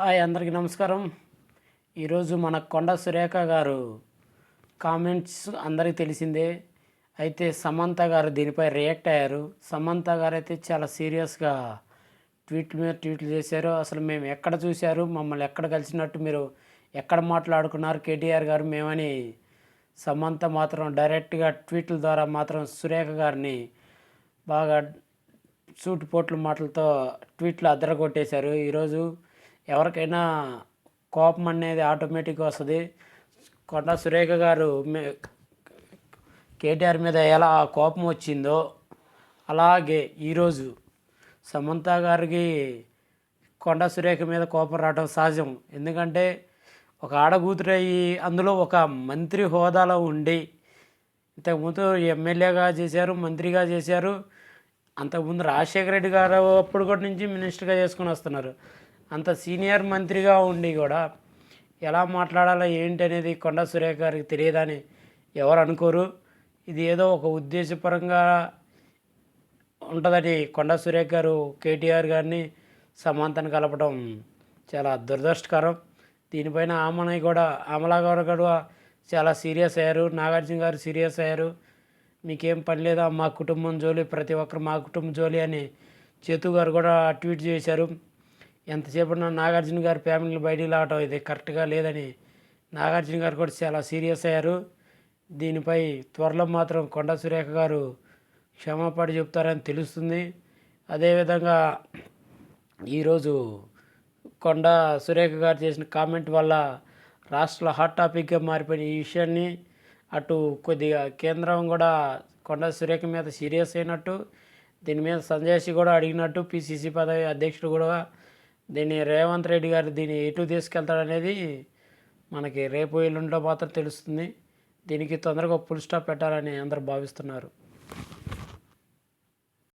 Hi అందరికీ నమస్కారం. ఈరోజు మన కొండ సురేఖ గారు కామెంట్స్ అందరికీ తెలిసిందే. అయితే సమంత గారు దీనిపై రియాక్ట్ అయ్యారు. సమంత గారు అయితే చాలా సీరియస్గా ట్వీట్ల మీద ట్వీట్లు చేశారు. అసలు మేము ఎక్కడ చూశారు? మమ్మల్ని ఎక్కడ కలిసినట్టు మీరు ఎక్కడ మాట్లాడుకున్నారు? కేటీఆర్ గారు మేమని సమంత మాత్రం డైరెక్ట్గా ట్వీట్ల ద్వారా మాత్రం సురేఖ గారిని బాగా సూటిపోట్ల మాటలతో ట్వీట్లు అద్దరగొట్టేశారు ఈరోజు ఎవరికైనా కోపం అనేది ఆటోమేటిక్గా వస్తుంది. కొండ సురేఖ గారు మే- కేటీఆర్ మీద ఎలా కోపం వచ్చిందో అలాగే ఈరోజు సమంత గారికి కొండ సురేఖ మీద కోపం రావడం సహజం. ఎందుకంటే ఒక ఆడకూతురయ్యి అందులో ఒక మంత్రి హోదాలో ఉండి ఇంతకుముందు ఎమ్మెల్యేగా చేశారు మంత్రిగా చేశారు. అంతకుముందు రాజశేఖర రెడ్డి గారు అప్పుడు కూడా నుంచి మినిస్టర్గా చేసుకుని వస్తున్నారు. అంత సీనియర్ మంత్రిగా ఉండి కూడా ఎలా మాట్లాడాలో ఏంటి అనేది కొండ సురేఖ గారికి తెలియదని ఎవరు అనుకోరు. ఇది ఏదో ఒక ఉద్దేశపరంగా ఉంటుందని కొండ సురేఖ గారు కేటీఆర్ గారిని సమాంతను కలపడం చాలా దురదృష్టకరం. దీనిపైన ఆమెని కూడా అమలాగారు గారు కూడా చాలా సీరియస్ అయ్యారు. నాగార్జున గారు సీరియస్ అయ్యారు. మీకేం పని లేదా? మా కుటుంబం జోలి ప్రతి ఒక్కరు మా కుటుంబం జోలి అని చేతు గారు కూడా ట్వీట్ చేశారు. ఎంతసేపు నాగార్జున గారి ఫ్యామిలీ బయటికి రావటం ఇది కరెక్ట్గా లేదని నాగార్జున గారు కూడా చాలా సీరియస్ అయ్యారు. దీనిపై త్వరలో మాత్రం కొండ సురేఖ గారు క్షమాపణ చెప్తారని తెలుస్తుంది. అదేవిధంగా ఈరోజు కొండ సురేఖ గారు చేసిన కామెంట్ వల్ల రాష్ట్రంలో హాట్ టాపిక్గా మారిపోయిన ఈ విషయాన్ని అటు కొద్దిగా కేంద్రం కూడా కొండ సురేఖ మీద సీరియస్ అయినట్టు దీని మీద సంజయ్ కూడా అడిగినట్టు పిసిసి పదవి అధ్యక్షుడు కూడా దీన్ని రేవంత్ రెడ్డి గారు దీన్ని ఎటు తీసుకెళ్తాడనేది మనకి రేపు ఎల్లుండిలో మాత్రం తెలుస్తుంది. దీనికి తొందరగా ఫుల్ స్టాప్ పెట్టాలని అందరూ భావిస్తున్నారు.